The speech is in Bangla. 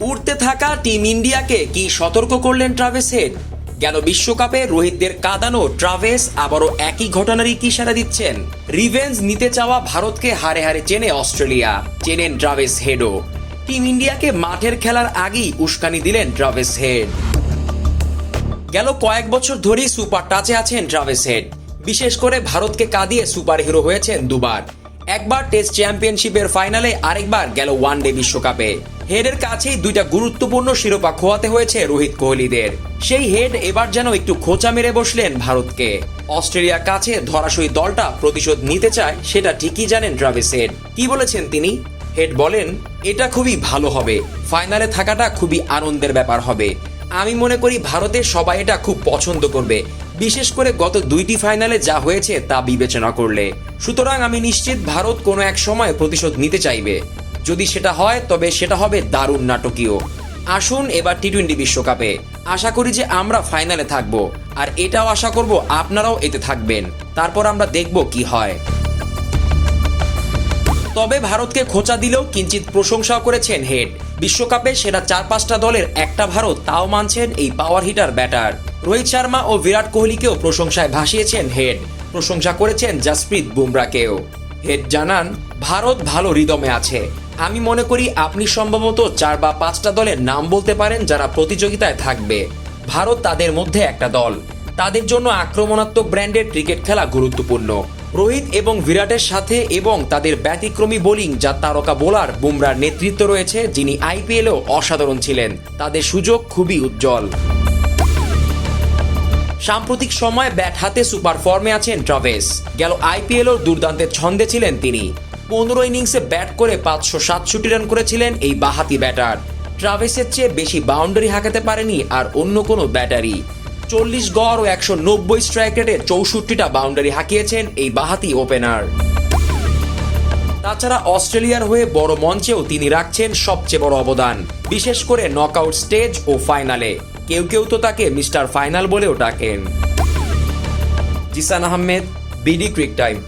উঠতে থাকা টিম ইন্ডিয়াকে কি সতর্ক করলেন ট্রাভেস হেড? গেল বিশ্বকাপে রোহিতদের কাঁদানো ট্রাভেস আবারও একই ঘটনারই কি সারা দিচ্ছেন? রিভেঞ্জ নিতে চাওয়া ভারতকে হারে হারে চেনে অস্ট্রেলিয়া। চেনেন ট্রাভেস হেডও। টিম ইন্ডিয়াকে মাঠের খেলার আগেই উস্কানি দিলেন ট্রাভেস হেড। গেল কয়েক বছর ধরেই সুপার টাচে আছেন ট্রাভেস হেড। বিশেষ করে ভারতকে কাঁদিয়ে সুপার হিরো হয়েছেন দুবার। একবার টেস্ট চ্যাম্পিয়নশিপের ফাইনালে আরেকবার গেল ওয়ান ডে বিশ্বকাপে। হেডের কাছেই দুইটা গুরুত্বপূর্ণ শিরোপা খোয়াতে হয়েছে রোহিত কোহলিদের। সেই হেড এবার যেন একটু খোঁচা মেরে বসলেন ভারতকে। অস্ট্রেলিয়ার কাছে ধরাশয়ী দলটা প্রতিশোধ নিতে চায়, সেটা ঠিকই জানেন ট্রাভেস হেড। কি বলেছেন তিনি? হেড বলেন, এটা খুবই ভালো হবে। ফাইনালে থাকাটা খুবই আনন্দের ব্যাপার হবে। আমি মনে করি ভারতের সবাই এটা খুব পছন্দ করবে। বিশেষ করে গত দুইটি ফাইনালে যা হয়েছে তা বিবেচনা করলে। সুতরাং আমি নিশ্চিত ভারত কোনো এক সময় প্রতিশোধ নিতে চাইবে। যদি সেটা হয়, তবে সেটা হবে দারুণ নাটকীয়। আসুন এবার টি টোয়েন্টি বিশ্বকাপে। আশা করি যে আমরা ফাইনালে থাকব, আর এটাও আশা করব আপনারাও এতে থাকবেন। তারপর আমরা দেখব কি হয়। তবে ভারতকে খোঁচা দিলেও কিঞ্চিত প্রশংসাও করেছেন হেড। বিশ্বকাপে সেরা চার পাঁচটা দলের একটা ভারত তাও মানছেন এই power hitter batter Rohit Sharma ও বিরাট কোহলিকেও প্রশংসায় ভাসিয়েছেন হেড। প্রশংসা করেছেন জাসপ্রীত বুমরাকেও। হেড জানান, ভারত ভালো রিদমে আছে। আমি মনে করি আপনি সম্ভবত চার বা পাঁচটা দলের নাম বলতে পারেন যারা প্রতিযোগিতায় থাকবে। ভারত তাদের মধ্যে একটা দল। তাদের জন্য আক্রমণাত্মক ব্র্যান্ডের ক্রিকেট খেলা গুরুত্বপূর্ণ। রোহিত এবং বিরাটের সাথে এবং তাদের ব্যতিক্রমী বোলিং যা তারকা বোলার বুমরার নেতৃত্ব রয়েছে, যিনি আইপিএলেও অসাধারণ ছিলেন। তাদের সুযোগ খুবই উজ্জ্বল। সাম্প্রতিক সময়ে ব্যাট হাতে সুপার ফর্মে আছেন ট্রাভেস। গেল আইপিএলও দুর্দান্তের ছন্দে ছিলেন তিনি। পনেরো ইনিংসে ব্যাট করে পাঁচশো সাতষট্টি রান করেছিলেন এই বাহাতি ব্যাটার। ট্রাভেসের চেয়ে বেশি বাউন্ডারি হাঁকাতে পারেনি আর অন্য কোনো ব্যাটারি চল্লিশ গড় ও একশো নব্বই স্ট্রাইক রেটে চৌষট্টিটা বাউন্ডারি হাঁকিয়েছেন এই বাহাতি ওপেনার। তাছাড়া অস্ট্রেলিয়ার হয়ে বড় মঞ্চেও তিনি রাখছেন সবচেয়ে বড় অবদান, বিশেষ করে নকআউট স্টেজ ও ফাইনালে। কেউ কেউ তো তাকে মিস্টার ফাইনাল বলেও ডাকেন। Zisan Ahmed, BD Crictime.